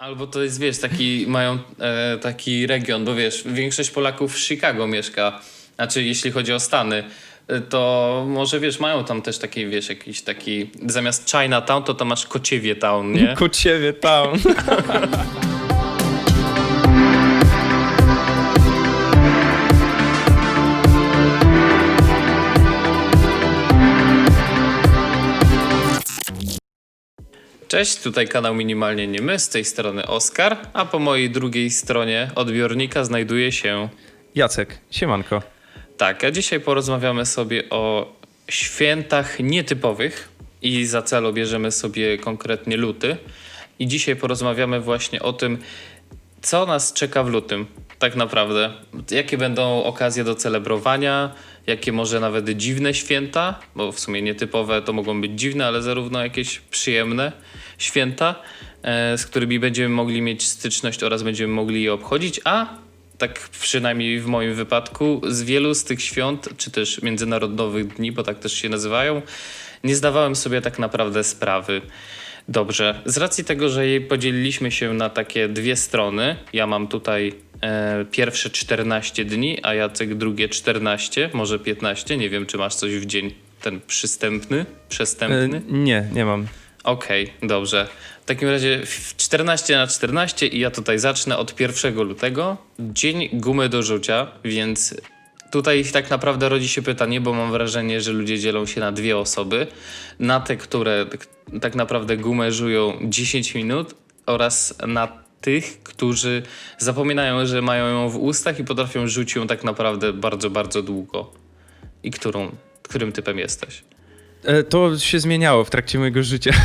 Albo to jest, wiesz, taki, mają e, taki region, bo wiesz, większość Polaków w Chicago mieszka, znaczy jeśli chodzi o Stany, e, to może wiesz, mają tam też taki, wiesz, jakiś taki, zamiast Chinatown, to tam masz Kociewie Town, nie? Kociewie Town. Cześć, tutaj kanał Minimalnie Nie My, z tej strony Oskar, a po mojej drugiej stronie odbiornika znajduje się... Jacek, siemanko. Tak, a dzisiaj porozmawiamy sobie o świętach nietypowych i za cel bierzemy sobie konkretnie luty. I dzisiaj porozmawiamy właśnie o tym, co nas czeka w lutym, tak naprawdę. Jakie będą okazje do celebrowania, jakie może nawet dziwne święta, bo w sumie nietypowe to mogą być dziwne, ale zarówno jakieś przyjemne święta, e, z którymi będziemy mogli mieć styczność oraz będziemy mogli je obchodzić, a tak przynajmniej w moim wypadku, z wielu z tych świąt, czy też międzynarodowych dni, bo tak też się nazywają, nie zdawałem sobie tak naprawdę sprawy. Dobrze, z racji tego, że podzieliliśmy się na takie dwie strony, ja mam tutaj e, pierwsze 14 dni, a Jacek drugie 14, może 15, nie wiem czy masz coś w dzień ten przystępny, E, przestępny. nie, nie mam. Okej, dobrze. W takim razie w 14 na 14 i ja tutaj zacznę od 1 lutego. Dzień gumy do rzucia, więc tutaj tak naprawdę rodzi się pytanie, bo mam wrażenie, że ludzie dzielą się na dwie osoby. Na te, które tak- tak naprawdę gumę żują 10 minut oraz na tych, którzy zapominają, że mają ją w ustach i potrafią rzucić ją tak naprawdę bardzo, bardzo długo. I którą, którym typem jesteś? E, To się zmieniało w trakcie mojego życia.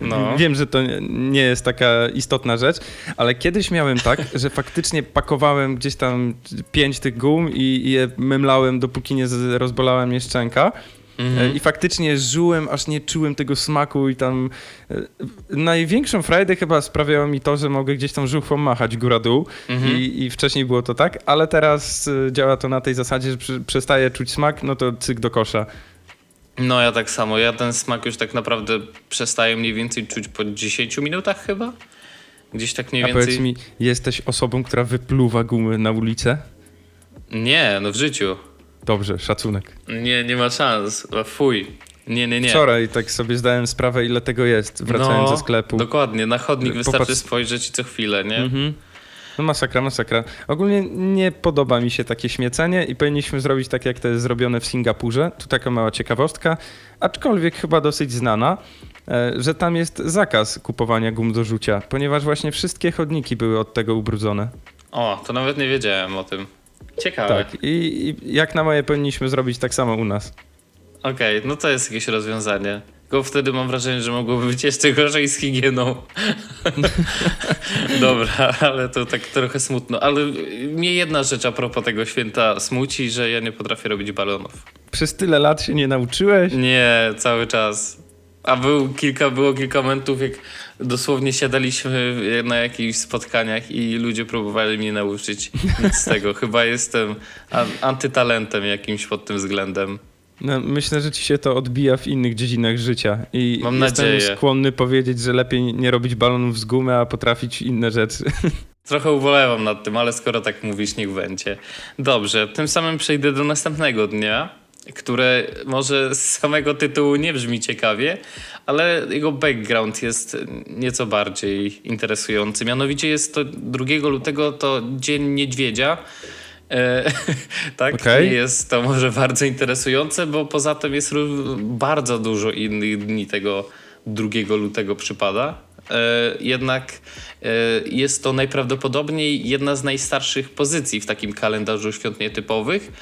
No. Wiem, że to nie- jest taka istotna rzecz, ale kiedyś miałem tak, że faktycznie pakowałem gdzieś tam pięć tych gum i, i je memlałem, dopóki nie rozbolała mnie szczęka. E, I faktycznie żyłem, aż nie czułem tego smaku i tam e, największą frajdę chyba sprawiało mi to, że mogę gdzieś tam żuchwą machać góra-dół I, i wcześniej było to tak, ale teraz e, działa to na tej zasadzie, że przy, przestaję czuć smak, no to cyk do kosza. No ja tak samo. Ja ten smak już tak naprawdę przestaję mniej więcej czuć po 10 minutach chyba. Gdzieś tak mniej A więcej. powiedz mi, jesteś osobą, która wypluwa gumy na ulicę? Nie, no w życiu. Dobrze, szacunek. Nie, nie ma szans. Fuj. Nie, nie, nie. Wczoraj tak sobie zdałem sprawę, ile tego jest, wracając no, ze sklepu. Dokładnie, na chodnik Popatrz- wystarczy spojrzeć i co chwilę, nie? Mhm. No masakra, masakra. Ogólnie nie podoba mi się takie śmiecenie i powinniśmy zrobić tak, jak to jest zrobione w Singapurze. Tu taka mała ciekawostka, aczkolwiek chyba dosyć znana, e, że tam jest zakaz kupowania gum do rzucia, ponieważ właśnie wszystkie chodniki były od tego ubrudzone. O, to nawet nie wiedziałem o tym. Ciekawe. Tak, i, i jak na moje powinniśmy zrobić tak samo u nas. Okej, no to jest jakieś rozwiązanie. Tylko wtedy mam wrażenie, że mogłoby być jeszcze gorzej z higieną. Dobra, ale to tak trochę smutno. Ale mnie jedna rzecz a propos tego święta smuci, że ja nie potrafię robić balonów. Przez tyle lat się nie nauczyłeś? Nie, cały czas. A był kilka, było kilka momentów, jak dosłownie siadaliśmy na jakichś spotkaniach i ludzie próbowali mnie nauczyć nic z tego. Chyba jestem an- antytalentem jakimś pod tym względem. No, myślę, że ci się to odbija w innych dziedzinach życia. I Mam jestem nadzieję. skłonny powiedzieć, że lepiej nie robić balonów z gumy, a potrafić inne rzeczy. Trochę ubolewam nad tym, ale skoro tak mówisz, niech będzie. Dobrze, tym samym przejdę do następnego dnia, które może z samego tytułu nie brzmi ciekawie, ale jego background jest nieco bardziej interesujący. Mianowicie jest to 2 lutego, to Dzień Niedźwiedzia. E, tak, nie jest to może bardzo interesujące, bo poza tym jest bardzo dużo innych dni tego 2 lutego przypada. E, jednak e, jest to najprawdopodobniej jedna z najstarszych pozycji w takim kalendarzu świąt nietypowych,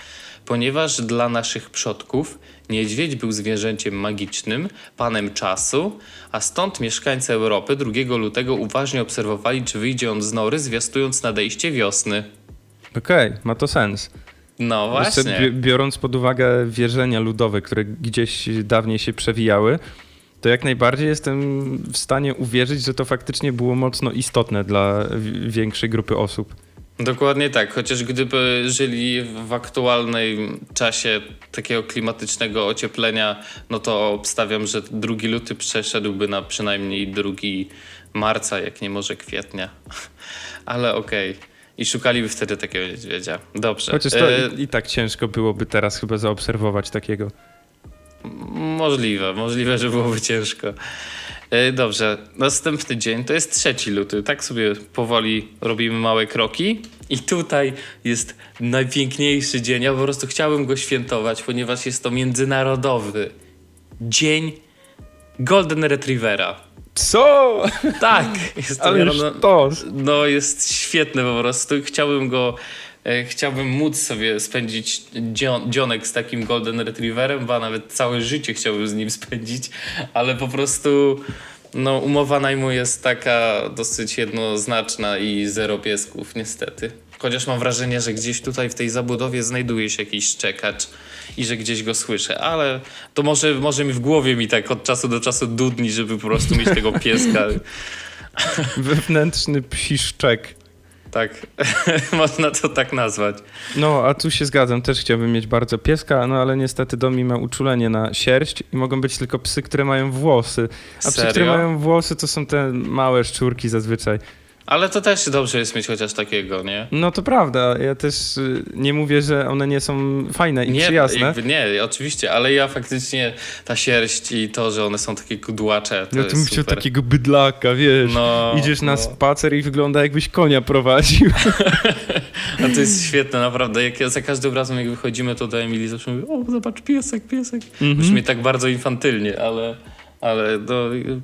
ponieważ dla naszych przodków niedźwiedź był zwierzęciem magicznym, panem czasu, a stąd mieszkańcy Europy 2 lutego uważnie obserwowali, czy wyjdzie on z nory, zwiastując nadejście wiosny. Okej, ma to sens. No właśnie. bi- biorąc pod uwagę wierzenia ludowe, które gdzieś dawniej się przewijały, to jak najbardziej jestem w stanie uwierzyć, że to faktycznie było mocno istotne dla wi- większej grupy osób. Dokładnie tak, chociaż gdyby żyli w aktualnym czasie takiego klimatycznego ocieplenia, no to obstawiam, że drugi luty przeszedłby na przynajmniej drugi marca, jak nie może kwietnia. Ale okej. I szukaliby wtedy takiego niedźwiedzia. Dobrze. Chociaż to E, i, i tak ciężko byłoby teraz chyba zaobserwować takiego. Możliwe, możliwe, że byłoby ciężko. E, Dobrze, następny dzień to jest trzeci luty. Tak sobie powoli robimy małe kroki. I tutaj jest najpiękniejszy dzień. Ja po prostu chciałbym go świętować, ponieważ jest to międzynarodowy dzień Golden Retrievera. Co? Tak, jest to Ale miano- to. no jest świetny po prostu. Chciałbym go, chciałbym móc sobie spędzić dzio- dzionek z takim Golden Retrieverem, ba nawet całe życie chciałbym z nim spędzić, ale po prostu no, umowa najmu jest taka dosyć jednoznaczna i zero piesków niestety. Chociaż mam wrażenie, że gdzieś tutaj w tej zabudowie znajduje się jakiś szczekacz i że gdzieś go słyszę, ale to może, może mi w głowie mi tak od czasu do czasu dudni, żeby po prostu mieć tego pieska. Wewnętrzny psiszczek. Tak, można to tak nazwać. No, a tu się zgadzam, też chciałbym mieć bardzo pieska, no ale niestety Domi ma uczulenie na sierść i mogą być tylko psy, które mają włosy. A psy, które Serio? mają włosy, to są te małe szczurki zazwyczaj. Ale to też dobrze jest mieć chociaż takiego, nie? No to prawda, ja też y, nie mówię, że one nie są fajne i Nie, przyjazne. jakby nie, oczywiście, ale ja faktycznie ta sierść i to, że one są takie kudłacze, to Ja tu bym chciał takiego bydlaka, wiesz. No, Idziesz na no. spacer i wygląda jakbyś konia prowadził. A to jest świetne, naprawdę. Jak ja za każdym razem, jak wychodzimy, to do Emilii zawsze mówię, o zobacz, piesek, piesek. Mhm. Brzmi tak bardzo infantylnie, ale, ale no,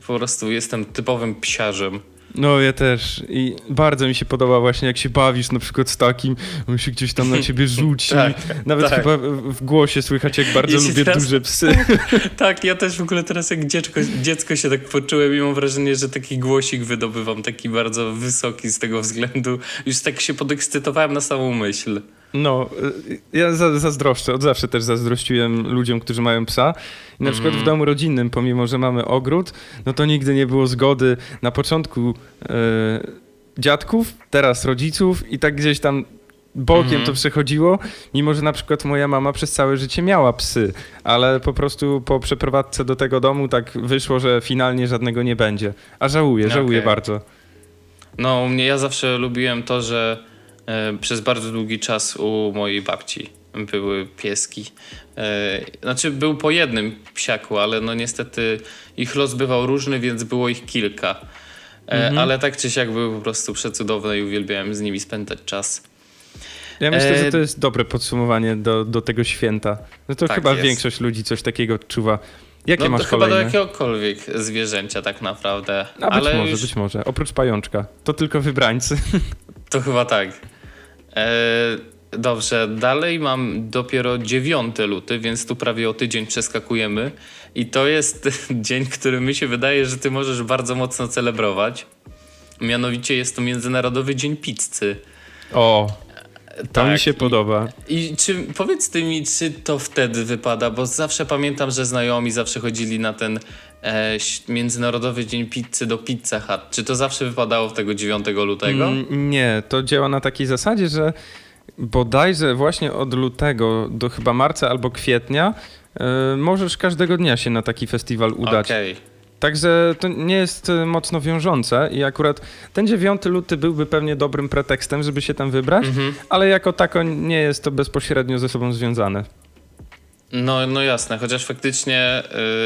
po prostu jestem typowym psiarzem. No ja też i bardzo mi się podoba właśnie jak się bawisz na przykład z takim, on się gdzieś tam na ciebie rzuci. Tak, Nawet tak. chyba w głosie słychać jak bardzo Jeśli lubię teraz- duże psy. Tak, ja też w ogóle teraz jak dziecko, dziecko się tak poczułem i mam wrażenie, że taki głosik wydobywam, taki bardzo wysoki z tego względu. Już tak się podekscytowałem na samą myśl. No, y, ja za, zazdroszczę, od zawsze też zazdrościłem ludziom, którzy mają psa. I na Mhm. przykład w domu rodzinnym, pomimo że mamy ogród, no to nigdy nie było zgody na początku e, dziadków, teraz rodziców i tak gdzieś tam bokiem Mhm. to przechodziło, mimo że na przykład moja mama przez całe życie miała psy, ale po prostu po przeprowadzce do tego domu tak wyszło, że finalnie żadnego nie będzie. A żałuję, żałuję Okej. bardzo. No, u mnie ja zawsze lubiłem to, że przez bardzo długi czas u mojej babci były pieski. E, znaczy, był po jednym psiaku, ale no niestety ich los bywał różny, więc było ich kilka. E, Ale tak czy siak były po prostu przecudowne i uwielbiałem z nimi spędzać czas. Ja myślę, że E, to jest dobre podsumowanie do, do tego święta. No to Tak chyba jest. większość ludzi coś takiego odczuwa. Jakie no masz to chyba do kolejne? jakiegokolwiek zwierzęcia tak naprawdę. A być ale może, już, być może. Oprócz pajączka. To tylko wybrańcy. To chyba tak. E, dobrze, dalej mam dopiero 9 luty, więc tu prawie o tydzień przeskakujemy. I to jest dzień, który mi się wydaje, że ty możesz bardzo mocno celebrować. Mianowicie jest to Międzynarodowy Dzień Pizzy. O, to Tak, mi się i- podoba. I czy powiedz ty mi, czy to wtedy wypada, bo zawsze pamiętam, że znajomi zawsze chodzili na ten e, Międzynarodowy Dzień Pizzy do Pizza Hut. Czy to zawsze wypadało w tego 9 lutego? Mm, Nie, to działa na takiej zasadzie, że bodajże właśnie od lutego do chyba marca albo kwietnia e, możesz każdego dnia się na taki festiwal udać. Okej. Także to nie jest e, mocno wiążące i akurat ten 9 luty byłby pewnie dobrym pretekstem, żeby się tam wybrać, Mhm. ale jako tako nie jest to bezpośrednio ze sobą związane. No, no jasne, chociaż faktycznie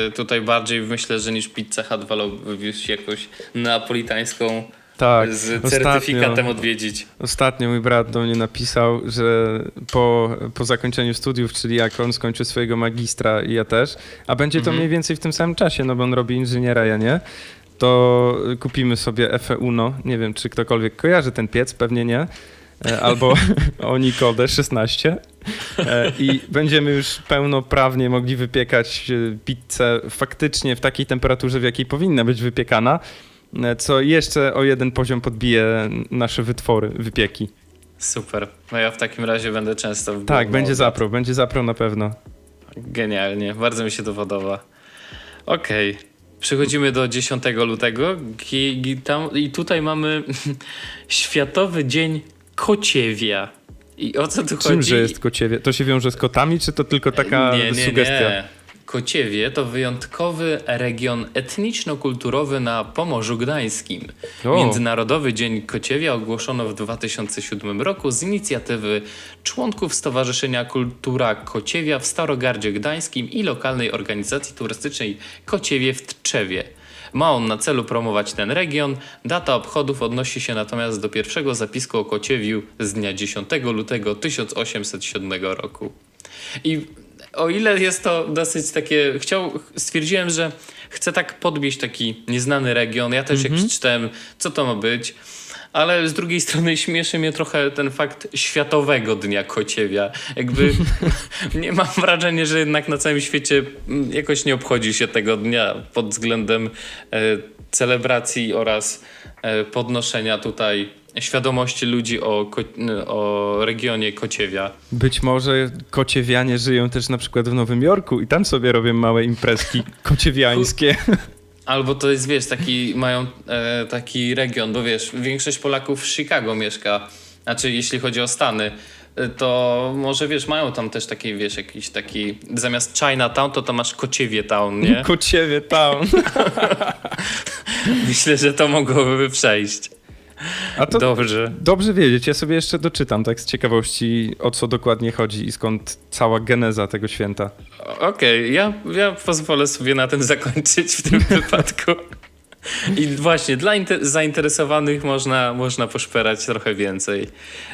y, tutaj bardziej myślę, że niż Pizza Hut wolałbym już jakąś neapolitańską Tak, z ostatnio- certyfikatem odwiedzić. Ostatnio mój brat do mnie napisał, że po, po zakończeniu studiów, czyli jak on skończy swojego magistra i ja też, a będzie to Mhm. mniej więcej w tym samym czasie, no bo on robi inżyniera, ja nie, to kupimy sobie Efe Uno. Nie wiem, czy ktokolwiek kojarzy ten piec, pewnie nie. E, Albo Onikode 16. E, I będziemy już pełnoprawnie mogli wypiekać e, pizzę faktycznie w takiej temperaturze, w jakiej powinna być wypiekana, e, co jeszcze o jeden poziom podbije nasze wytwory, wypieki. Super. No ja w takim razie będę często w Tak, będzie zapro, będzie zapro na pewno. Genialnie, bardzo mi się to podoba. Okej, przechodzimy do 10 lutego i, i, tam, i tutaj mamy Światowy Dzień kociewia. I o co tu chodzi? Czymże jest kociewie? To się wiąże z kotami, czy to tylko taka nie, nie, sugestia? Nie. Kociewie to wyjątkowy region etniczno-kulturowy na Pomorzu Gdańskim. O. Międzynarodowy Dzień Kociewia ogłoszono w 2007 roku z inicjatywy członków Stowarzyszenia Kultura Kociewia w Starogardzie Gdańskim i lokalnej organizacji turystycznej Kociewie w Tczewie. Ma on na celu promować ten region. Data obchodów odnosi się natomiast do pierwszego zapisku o Kociewiu z dnia 10 lutego 1807 roku. I o ile jest to dosyć takie. Chciał, stwierdziłem, że chcę tak podbieść taki nieznany region. Ja też jak przeczytałem, co to ma być. Ale z drugiej strony śmieszy mnie trochę ten fakt Światowego Dnia Kociewia. Jakby nie mam wrażenia, że jednak na całym świecie jakoś nie obchodzi się tego dnia pod względem e, celebracji oraz e, podnoszenia tutaj świadomości ludzi o, o regionie Kociewia. Być może kociewianie żyją też na przykład w Nowym Jorku i tam sobie robią małe imprezki kociewiańskie. Albo to jest, wiesz, taki, mają e, taki region, bo wiesz, większość Polaków w Chicago mieszka, znaczy jeśli chodzi o Stany, e, to może, wiesz, mają tam też taki, wiesz, jakiś taki, zamiast Chinatown, to tam masz Kociewie Town, nie? Kociewie Town. Myślę, że to mogłoby przejść. A to Dobrze. dobrze wiedzieć. Ja sobie jeszcze doczytam tak z ciekawości, o co dokładnie chodzi i skąd cała geneza tego święta. Okej, ja, ja pozwolę sobie na tym zakończyć w tym wypadku. I właśnie, dla inter- zainteresowanych można, można poszperać trochę więcej.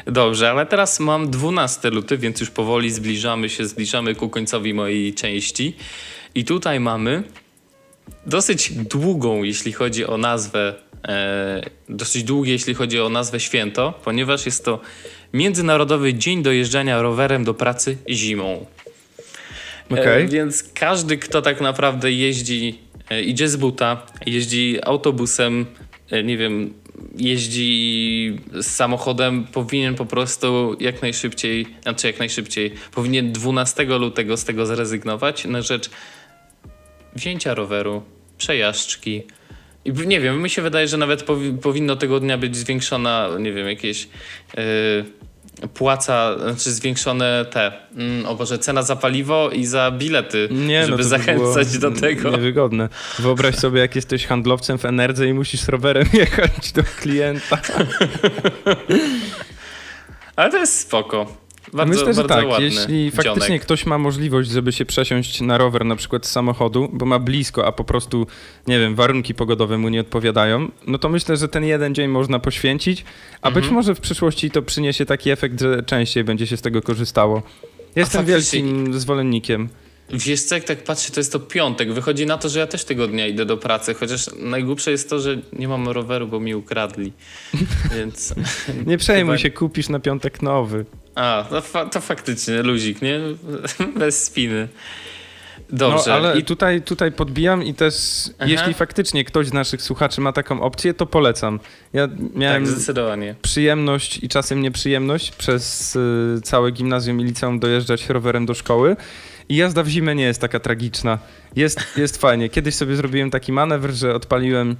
Dobrze, ale teraz mam 12 luty, więc już powoli zbliżamy się, zbliżamy ku końcowi mojej części. I tutaj mamy dosyć długą, jeśli chodzi o nazwę, dosyć długie, jeśli chodzi o nazwę święto, ponieważ jest to Międzynarodowy Dzień Dojeżdżania rowerem do pracy zimą. E, więc każdy, kto tak naprawdę jeździ, e, idzie z buta, jeździ autobusem, e, nie wiem, jeździ samochodem, powinien po prostu jak najszybciej, znaczy jak najszybciej, powinien 12 lutego z tego zrezygnować na rzecz wzięcia roweru, przejażdżki. I nie wiem, mi się wydaje, że nawet powi- powinno tego dnia być zwiększona, nie wiem, jakieś yy, płaca, znaczy zwiększone te, mm, o Boże, cena za paliwo i za bilety, Nie, no żeby by zachęcać było do tego. Niewygodne. Wyobraź sobie, jak jesteś handlowcem w Enerdze i musisz rowerem jechać do klienta. Ale to jest spoko. Bardzo, Myślę, że tak. Jeśli faktycznie dzionek. ktoś ma możliwość, żeby się przesiąść na rower na przykład z samochodu, bo ma blisko, a po prostu, nie wiem, warunki pogodowe mu nie odpowiadają, no to myślę, że ten jeden dzień można poświęcić, a być Mhm. może w przyszłości to przyniesie taki efekt, że częściej będzie się z tego korzystało. Jestem wielkim zwolennikiem. Wiesz co, jak tak patrzę, to jest to piątek. Wychodzi na to, że ja też tego dnia idę do pracy, chociaż najgłupsze jest to, że nie mam roweru, bo mi ukradli. Więc... Nie przejmuj Chyba- się, kupisz na piątek nowy. A, to, fa- to faktycznie luzik, nie? Bez spiny. Dobrze. No, ale I tutaj, tutaj podbijam i też, Aha. jeśli faktycznie ktoś z naszych słuchaczy ma taką opcję, to polecam. Ja miałem tak, zdecydowanie. przyjemność i czasem nieprzyjemność przez y, całe gimnazjum i liceum dojeżdżać rowerem do szkoły. I jazda w zimę nie jest taka tragiczna. Jest, jest fajnie. Kiedyś sobie zrobiłem taki manewr, że odpaliłem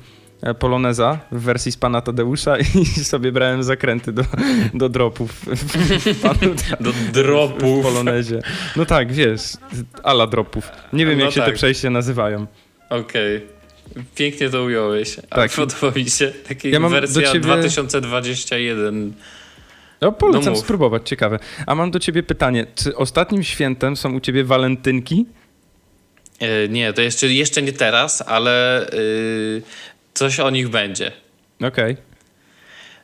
Poloneza w wersji z pana Tadeusza i sobie brałem zakręty do, do dropów w, panu, Do w dropów. Polonezie. No tak, wiesz, ala dropów. Nie wiem, No jak się tak. te przejścia nazywają. Okej. Pięknie to ująłeś. A Tak. podoba mi się. Taki Ja wersja ciebie- 2021. No, polecam spróbować, ciekawe. A mam do ciebie pytanie, czy ostatnim świętem są u ciebie walentynki? E, nie, to jeszcze, jeszcze nie teraz, ale y, coś o nich będzie. Okej.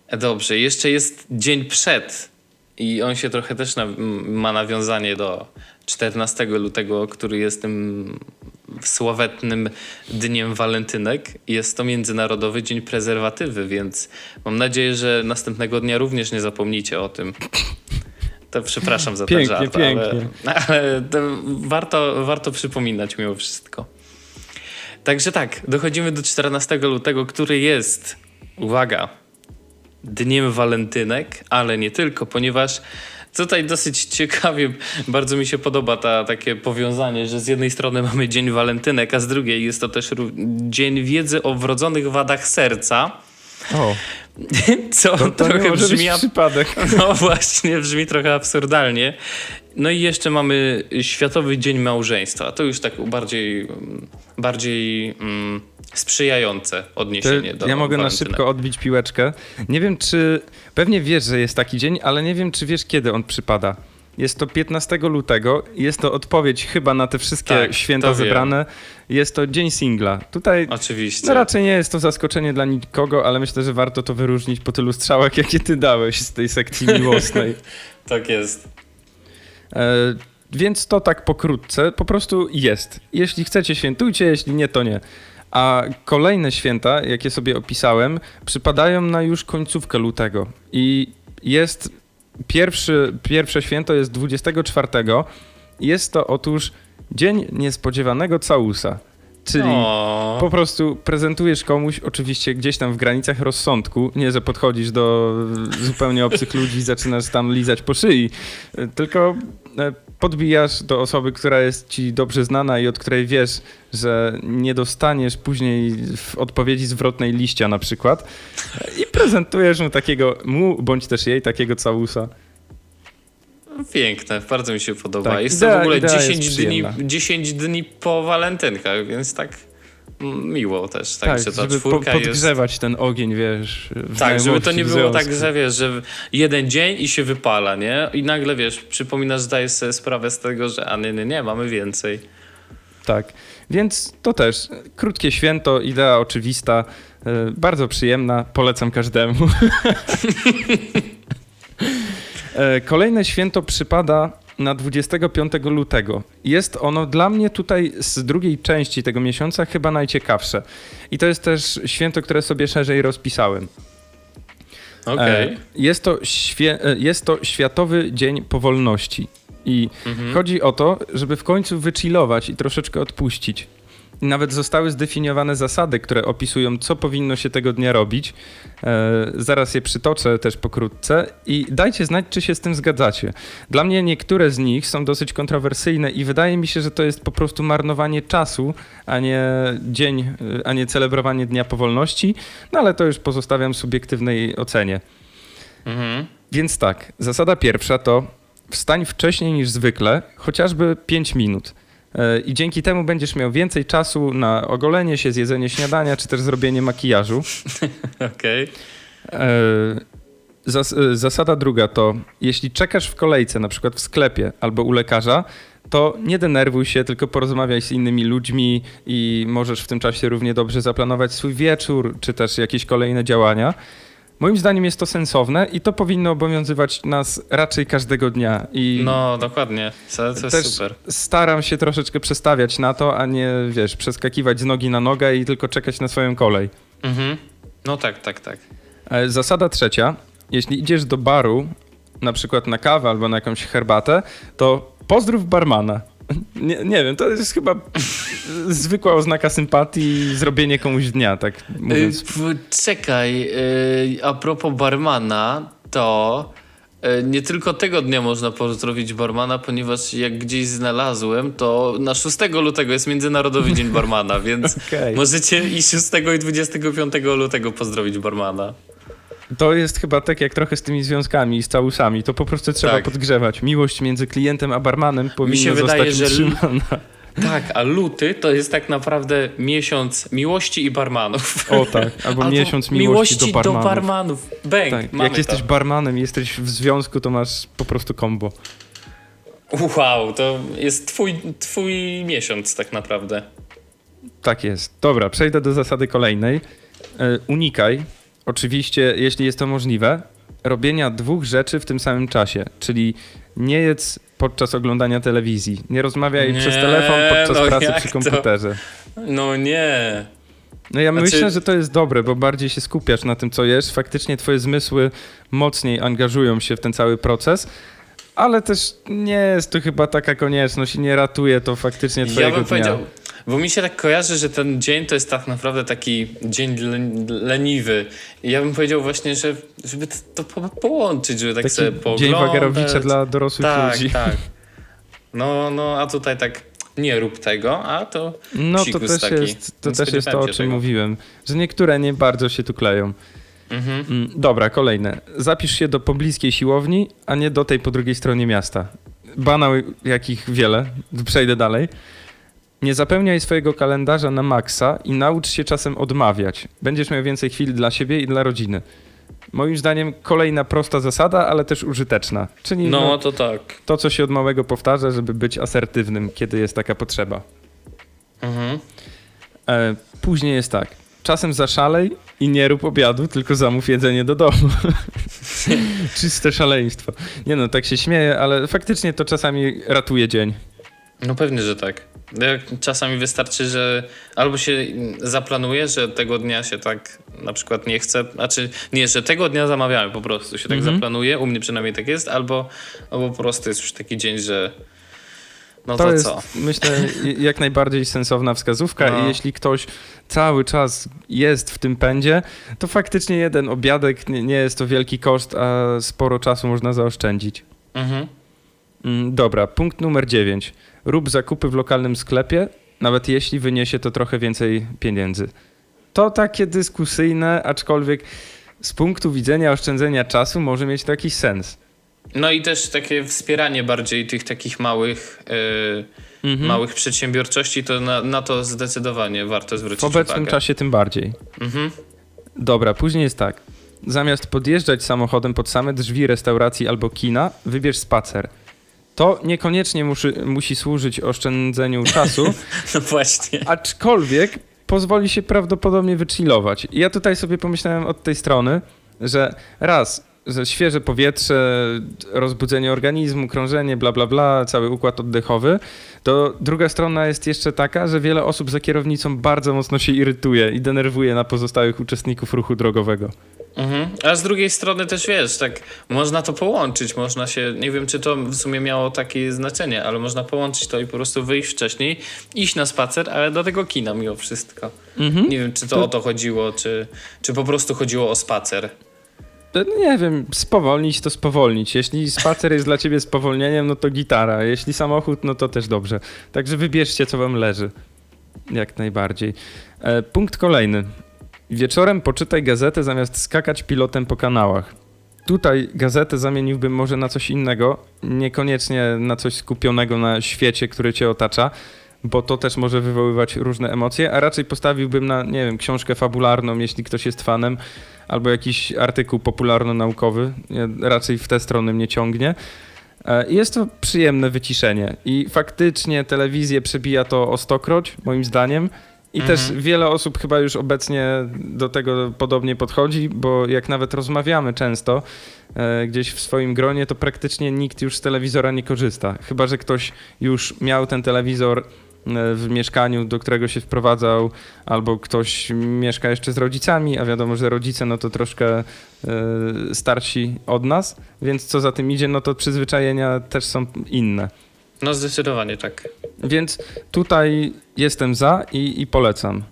E, Dobrze, jeszcze jest dzień przed i on się trochę też na, ma nawiązanie do 14 lutego, który jest tym sławetnym dniem walentynek. Jest to Międzynarodowy Dzień Prezerwatywy, więc mam nadzieję, że następnego dnia również nie zapomnicie o tym. To przepraszam za Pięknie, ten żart, pięknie. ale, ale to warto, warto przypominać mimo wszystko. Także tak, dochodzimy do 14 lutego, który jest, uwaga, Dniem Walentynek, ale nie tylko, ponieważ tutaj dosyć ciekawie, bardzo mi się podoba ta, takie powiązanie, że z jednej strony mamy Dzień Walentynek, a z drugiej jest to też Dzień Wiedzy o wrodzonych wadach serca. O, Co To, to trochę brzmi przypadek. No właśnie, brzmi trochę absurdalnie. No i jeszcze mamy Światowy Dzień Małżeństwa. To już tak bardziej, bardziej mm, sprzyjające To odniesienie do ja mogę na walentynek. szybko odbić piłeczkę. Nie wiem, czy. Pewnie wiesz, że jest taki dzień, ale nie wiem, czy wiesz, kiedy on przypada. Jest to 15 lutego. Jest to odpowiedź chyba na te wszystkie Tak, święta to zebrane. Jest to dzień singla. Tutaj Oczywiście. no raczej nie jest to zaskoczenie dla nikogo, ale myślę, że warto to wyróżnić po tylu strzałach, jakie ty dałeś z tej sekcji miłosnej. Tak jest. E, więc to tak pokrótce, po prostu jest. Jeśli chcecie, świętujcie, jeśli nie, to nie. A kolejne święta, jakie sobie opisałem, przypadają na już końcówkę lutego. I jest pierwszy, pierwsze święto jest 24. Jest to otóż Dzień Niespodziewanego Całusa. Czyli O, po prostu prezentujesz komuś, oczywiście gdzieś tam w granicach rozsądku, nie że podchodzisz do zupełnie obcych ludzi i zaczynasz tam lizać po szyi, tylko e, podbijasz do osoby, która jest ci dobrze znana i od której wiesz, że nie dostaniesz później w odpowiedzi zwrotnej liścia na przykład i prezentujesz mu takiego, mu bądź też jej takiego całusa. Piękne, bardzo mi się podoba. Tak, jest to idea- w ogóle idea jest 10 dni, przyjemna. 10 dni po walentynkach, więc tak miło też. Tak, Tak, że ta żeby po, czwórka jest... podgrzewać ten ogień, wiesz. Tak, żeby to nie było tak, że wiesz, że jeden dzień i się wypala, nie? I nagle wiesz, przypominasz, zdajesz sobie sprawę z tego, że a nie, nie, nie, mamy więcej. Tak, więc to też krótkie święto, idea oczywista, e, bardzo przyjemna, polecam każdemu. E, Kolejne święto przypada na 25 lutego. Jest ono dla mnie tutaj z drugiej części tego miesiąca chyba najciekawsze. I to jest też święto, które sobie szerzej rozpisałem. Okej. E, Jest, to e, jest to Światowy Dzień Powolności. I Mhm. chodzi o to, żeby w końcu wychillować i troszeczkę odpuścić. Nawet zostały zdefiniowane zasady, które opisują, co powinno się tego dnia robić. E, zaraz je przytoczę też pokrótce i dajcie znać, czy się z tym zgadzacie. Dla mnie niektóre z nich są dosyć kontrowersyjne i wydaje mi się, że to jest po prostu marnowanie czasu, a nie dzień, e, a nie celebrowanie Dnia Powolności, no ale to już pozostawiam subiektywnej ocenie. Mhm. Więc tak, zasada pierwsza to wstań wcześniej niż zwykle, chociażby 5 minut. E, I dzięki temu będziesz miał więcej czasu na ogolenie się, zjedzenie śniadania, czy też zrobienie makijażu. Okej. E, Zas e, zasada druga to, jeśli czekasz w kolejce, na przykład w sklepie albo u lekarza, to nie denerwuj się, tylko porozmawiaj z innymi ludźmi i możesz w tym czasie równie dobrze zaplanować swój wieczór, czy też jakieś kolejne działania. Moim zdaniem jest to sensowne i to powinno obowiązywać nas raczej każdego dnia. I No, dokładnie. To, to jest super. staram się troszeczkę przestawiać na to, a nie, wiesz, przeskakiwać z nogi na nogę i tylko czekać na swoją kolej. Mhm. No tak, tak, tak. E, Zasada trzecia. Jeśli idziesz do baru, na przykład na kawę albo na jakąś herbatę, to pozdrów barmana. Nie, nie wiem, to jest chyba zwykła oznaka sympatii zrobienie komuś dnia, tak mówiąc. Y, czekaj, y, a propos barmana, to y, nie tylko tego dnia można pozdrowić barmana, ponieważ jak gdzieś znalazłem, to na 6 lutego jest Międzynarodowy Dzień Barmana, więc Okej. możecie i 6 i 25 lutego pozdrowić barmana. To jest chyba tak jak trochę z tymi związkami i z całusami. To po prostu trzeba Tak. podgrzewać. Miłość między klientem a barmanem powinna się wydaje, zostać że- utrzymana. Tak, a luty to jest tak naprawdę miesiąc miłości i barmanów. O tak, albo, miesiąc miłości, do barmanów. barmanów. Bang, tak. Jak jesteś to. barmanem i jesteś w związku, to masz po prostu kombo. Wow, to jest twój, twój miesiąc tak naprawdę. Tak jest. Dobra, przejdę do zasady kolejnej. E, unikaj, oczywiście, jeśli jest to możliwe, robienia dwóch rzeczy w tym samym czasie, czyli nie jedz podczas oglądania telewizji, nie rozmawiaj Nie, przez telefon podczas no pracy przy to? komputerze. No nie. No ja Znaczy- myślę, że to jest dobre, bo bardziej się skupiasz na tym, co jesz. Faktycznie twoje zmysły mocniej angażują się w ten cały proces, ale też nie jest to chyba taka konieczność i nie ratuje to faktycznie twojego Ja bym dnia. powiedział, bo mi się tak kojarzy, że ten dzień to jest tak naprawdę taki dzień le- leniwy. I ja bym powiedział właśnie, że żeby to po- połączyć, żeby tak Taki sobie dzień pooglądać. Wagerowicza dla dorosłych tak, ludzi. Tak, No, no, a tutaj tak nie rób tego, a to No to też taki. jest to, też jest to, o czym tego. mówiłem, że niektóre nie bardzo się tu kleją. Mhm. Mm, Dobra, kolejne. Zapisz się do pobliskiej siłowni, a nie do tej po drugiej stronie miasta. Banał, jakich wiele. Przejdę dalej. Nie zapełniaj swojego kalendarza na maksa i naucz się czasem odmawiać. Będziesz miał więcej chwil dla siebie i dla rodziny. Moim zdaniem kolejna prosta zasada, ale też użyteczna. Czyli No, no, to tak. to, co się od małego powtarza, żeby być asertywnym, kiedy jest taka potrzeba. Mhm. E, później jest tak. Czasem zaszalej i nie rób obiadu, tylko zamów jedzenie do domu. Czyste szaleństwo. Nie no, tak się śmieję, ale faktycznie to czasami ratuje dzień. No pewnie, że tak. Czasami wystarczy, że albo się zaplanuje, że tego dnia się tak na przykład nie chce, znaczy nie, że tego dnia zamawiamy po prostu, się tak Mhm. zaplanuje, u mnie przynajmniej tak jest, albo, albo po prostu jest już taki dzień, że no to to, jest, co? myślę, jak najbardziej sensowna wskazówka No. i jeśli ktoś cały czas jest w tym pędzie, to faktycznie jeden obiadek nie, nie jest to wielki koszt, a sporo czasu można zaoszczędzić. Mhm. Mm, Dobra, punkt numer 9. Rób zakupy w lokalnym sklepie, nawet jeśli wyniesie to trochę więcej pieniędzy. To takie dyskusyjne, aczkolwiek z punktu widzenia oszczędzenia czasu może mieć to jakiś sens. No i też takie wspieranie bardziej tych takich małych, yy, Mhm. małych przedsiębiorczości, to na, na to zdecydowanie warto zwrócić W obecnym uwagę. czasie tym bardziej. Mhm. Dobra, później jest tak. Zamiast podjeżdżać samochodem pod same drzwi restauracji albo kina, wybierz spacer. To niekoniecznie muszy, musi służyć oszczędzeniu czasu, No właśnie. aczkolwiek pozwoli się prawdopodobnie wychillować. I ja tutaj sobie pomyślałem od tej strony, że raz, że świeże powietrze, rozbudzenie organizmu, krążenie, bla bla bla, cały układ oddechowy, to druga strona jest jeszcze taka, że wiele osób za kierownicą bardzo mocno się irytuje i denerwuje na pozostałych uczestników ruchu drogowego. Mhm. A z drugiej strony też wiesz, tak można to połączyć, można się, nie wiem czy to w sumie miało takie znaczenie, ale można połączyć to i po prostu wyjść wcześniej, iść na spacer, ale do tego kina mimo wszystko. Mhm. Nie wiem czy to, To- o to chodziło, czy, czy po prostu chodziło o spacer. To Nie wiem, spowolnić to spowolnić. Jeśli spacer jest dla ciebie spowolnieniem, no to gitara. Jeśli samochód, no to też dobrze. Także wybierzcie, co wam leży. Jak najbardziej. E, punkt kolejny. Wieczorem poczytaj gazetę zamiast skakać pilotem po kanałach. Tutaj gazetę zamieniłbym może na coś innego, niekoniecznie na coś skupionego na świecie, który cię otacza, bo to też może wywoływać różne emocje, a raczej postawiłbym na, nie wiem, książkę fabularną, jeśli ktoś jest fanem, albo jakiś artykuł popularno-naukowy. Raczej w tę stronę mnie ciągnie. E, Jest to przyjemne wyciszenie i faktycznie telewizję przebija to o stokroć, moim zdaniem. I Mhm. też wiele osób chyba już obecnie do tego podobnie podchodzi, bo jak nawet rozmawiamy często e, gdzieś w swoim gronie, to praktycznie nikt już z telewizora nie korzysta. Chyba, że ktoś już miał ten telewizor e, w mieszkaniu, do którego się wprowadzał, albo ktoś mieszka jeszcze z rodzicami, a wiadomo, że rodzice no to troszkę e, starsi od nas, więc co za tym idzie, no to przyzwyczajenia też są inne. No zdecydowanie tak. Więc tutaj jestem za i, i polecam.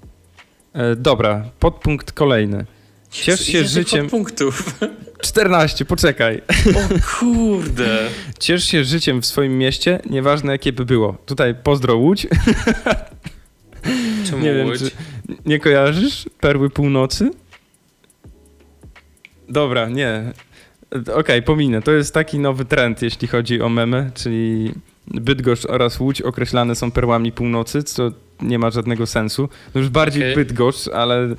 E, dobra, podpunkt kolejny. Ciesz się Ile życiem. punktów. 14, poczekaj. O kurde. Ciesz się życiem w swoim mieście, nieważne jakie by było. Tutaj pozdro Łódź. Czemu Nie wiem, Łódź? czy nie kojarzysz Perły Północy? Dobra, nie. Okej, pominę. To jest taki nowy trend, jeśli chodzi o memy, czyli Bydgoszcz oraz Łódź określane są perłami północy, co nie ma żadnego sensu. No już bardziej Okej. Bydgoszcz, ale e,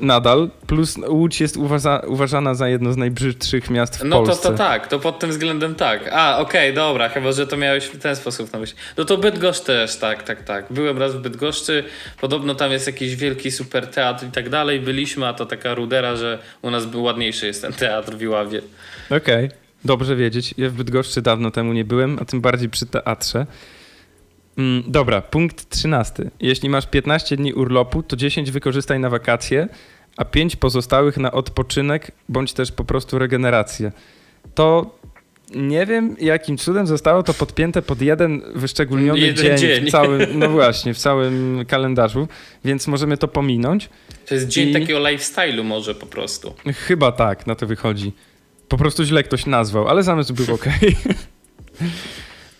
nadal. Plus Łódź jest uważa, uważana za jedno z najbrzydszych miast w No to, Polsce. to tak, to pod tym względem tak. A, okej, dobra, chyba, że to miałeś w ten sposób na myśli. No to Bydgoszcz też, tak, tak, tak. Byłem raz w Bydgoszczy, podobno tam jest jakiś wielki super teatr i tak dalej. Byliśmy, a to taka rudera, że u nas był ładniejszy jest ten teatr w Iławie. Okej, dobrze wiedzieć. Ja w Bydgoszczy dawno temu nie byłem, a tym bardziej przy teatrze. Mm, dobra, punkt 13. Jeśli masz 15 dni urlopu, to 10 wykorzystaj na wakacje, a 5 pozostałych na odpoczynek bądź też po prostu regenerację. To nie wiem, jakim cudem zostało to podpięte pod jeden wyszczególniony Jeden dzień, dzień. w całym, no właśnie, w całym kalendarzu, więc możemy to pominąć. To jest dzień I- takiego lifestyle'u może po prostu. Chyba tak, na to wychodzi. Po prostu źle ktoś nazwał, ale zamysł był ok.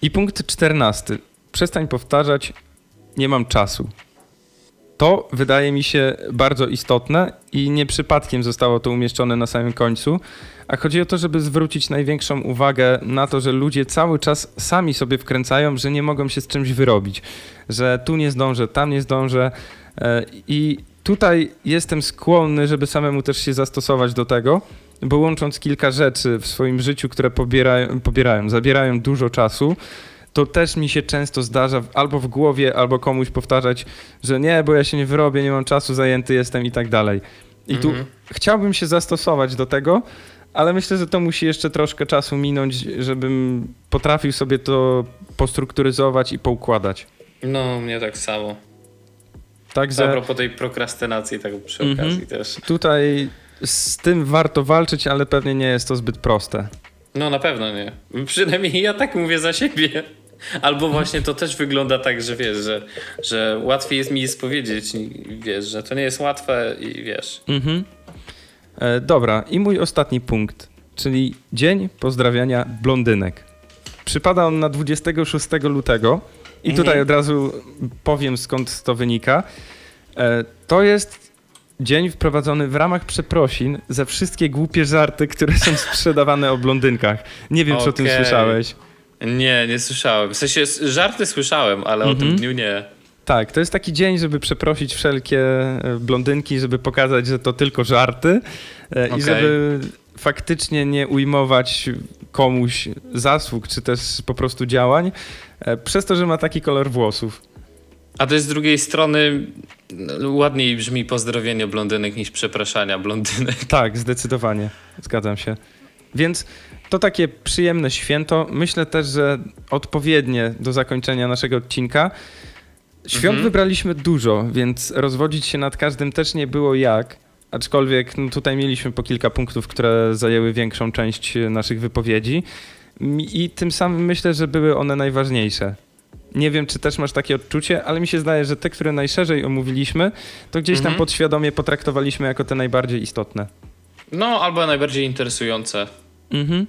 I punkt czternasty. Przestań powtarzać, nie mam czasu. To wydaje mi się bardzo istotne i nie przypadkiem zostało to umieszczone na samym końcu. A chodzi o to, żeby zwrócić największą uwagę na to, że ludzie cały czas sami sobie wkręcają, że nie mogą się z czymś wyrobić, że tu nie zdążę, tam nie zdążę. E, I tutaj jestem skłonny, żeby samemu też się zastosować do tego, bo łącząc kilka rzeczy w swoim życiu, które pobierają, pobierają zabierają dużo czasu, to też mi się często zdarza albo w głowie, albo komuś powtarzać, że nie, bo ja się nie wyrobię, nie mam czasu, zajęty jestem i tak dalej. I tu Mhm. chciałbym się zastosować do tego, ale myślę, że to musi jeszcze troszkę czasu minąć, żebym potrafił sobie to postrukturyzować i poukładać. No, mnie tak samo. A Także propos tej prokrastynacji, tak przy Mhm. okazji też. tutaj z tym warto walczyć, ale pewnie nie jest to zbyt proste. No na pewno nie. Przynajmniej ja tak mówię za siebie. Albo właśnie to też wygląda tak, że wiesz, że, że łatwiej jest mi spowiedzieć, wiesz, że to nie jest łatwe i wiesz. Mhm. E, dobra, i mój ostatni punkt, czyli Dzień Pozdrawiania Blondynek. Przypada on na 26 lutego i Mhm. tutaj od razu powiem skąd to wynika. E, to jest dzień wprowadzony w ramach przeprosin za wszystkie głupie żarty, które są sprzedawane o blondynkach. Nie wiem, czy o tym słyszałeś. Nie, nie słyszałem. W sensie żarty słyszałem, ale o Mhm. tym dniu nie. Tak, to jest taki dzień, żeby przeprosić wszelkie e, blondynki, żeby pokazać, że to tylko żarty e, i żeby faktycznie nie ujmować komuś zasług, czy też po prostu działań, e, przez to, że ma taki kolor włosów. A to z drugiej strony no, ładniej brzmi pozdrowienie blondynek niż przepraszania blondynek. Tak, zdecydowanie, zgadzam się. Więc to takie przyjemne święto. Myślę też, że odpowiednie do zakończenia naszego odcinka. Świąt Mhm. wybraliśmy dużo, więc rozwodzić się nad każdym też nie było jak. Aczkolwiek no, tutaj mieliśmy po kilka punktów, które zajęły większą część naszych wypowiedzi. I tym samym myślę, że były one najważniejsze. Nie wiem, czy też masz takie odczucie, ale mi się zdaje, że te, które najszerzej omówiliśmy, to gdzieś tam Mhm. podświadomie potraktowaliśmy jako te najbardziej istotne. No, albo najbardziej interesujące Mhm.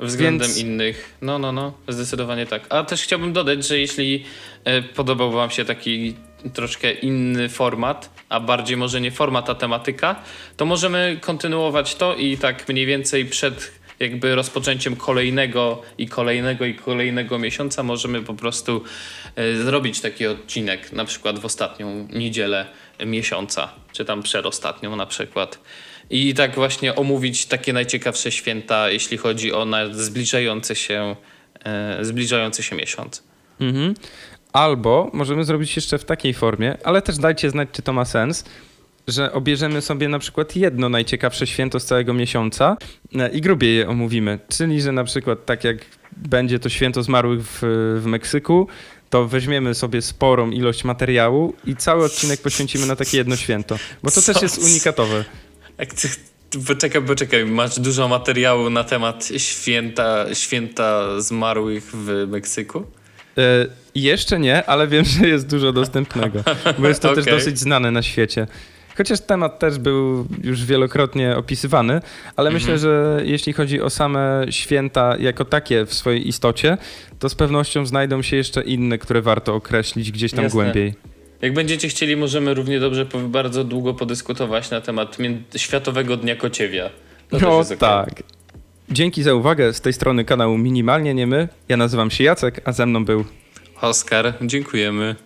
względem Więc- innych. No, no, no, zdecydowanie tak. A też chciałbym dodać, że jeśli e, podobał Wam się taki troszkę inny format, a bardziej może nie format, a tematyka, to możemy kontynuować to i tak mniej więcej przed jakby rozpoczęciem kolejnego i kolejnego i kolejnego miesiąca możemy po prostu e, zrobić taki odcinek, na przykład w ostatnią niedzielę miesiąca, czy tam przedostatnią na przykład. I tak właśnie omówić takie najciekawsze święta, jeśli chodzi o zbliżający się, e, zbliżający się miesiąc. Mhm. Albo możemy zrobić jeszcze w takiej formie, ale też dajcie znać, czy to ma sens, że obierzemy sobie na przykład jedno najciekawsze święto z całego miesiąca e, i grubiej je omówimy. Czyli, że na przykład tak jak będzie to święto zmarłych w, w Meksyku, to weźmiemy sobie sporą ilość materiału i cały odcinek poświęcimy na takie jedno święto. Bo to też Co? jest unikatowe. Jak ty, poczekaj, poczekaj, masz dużo materiału na temat święta, święta zmarłych w Meksyku? E, jeszcze nie, ale wiem, że jest dużo dostępnego, bo jest to też Okej. dosyć znane na świecie. Chociaż temat też był już wielokrotnie opisywany, ale Mhm. myślę, że jeśli chodzi o same święta jako takie w swojej istocie, to z pewnością znajdą się jeszcze inne, które warto określić gdzieś tam Jasne. głębiej. Jak będziecie chcieli, możemy równie dobrze bardzo długo podyskutować na temat Światowego Dnia Kociewia. To No tak. Dzięki za uwagę z tej strony kanału Minimalnie Nie My. Ja nazywam się Jacek, a ze mną był Oskar, dziękujemy.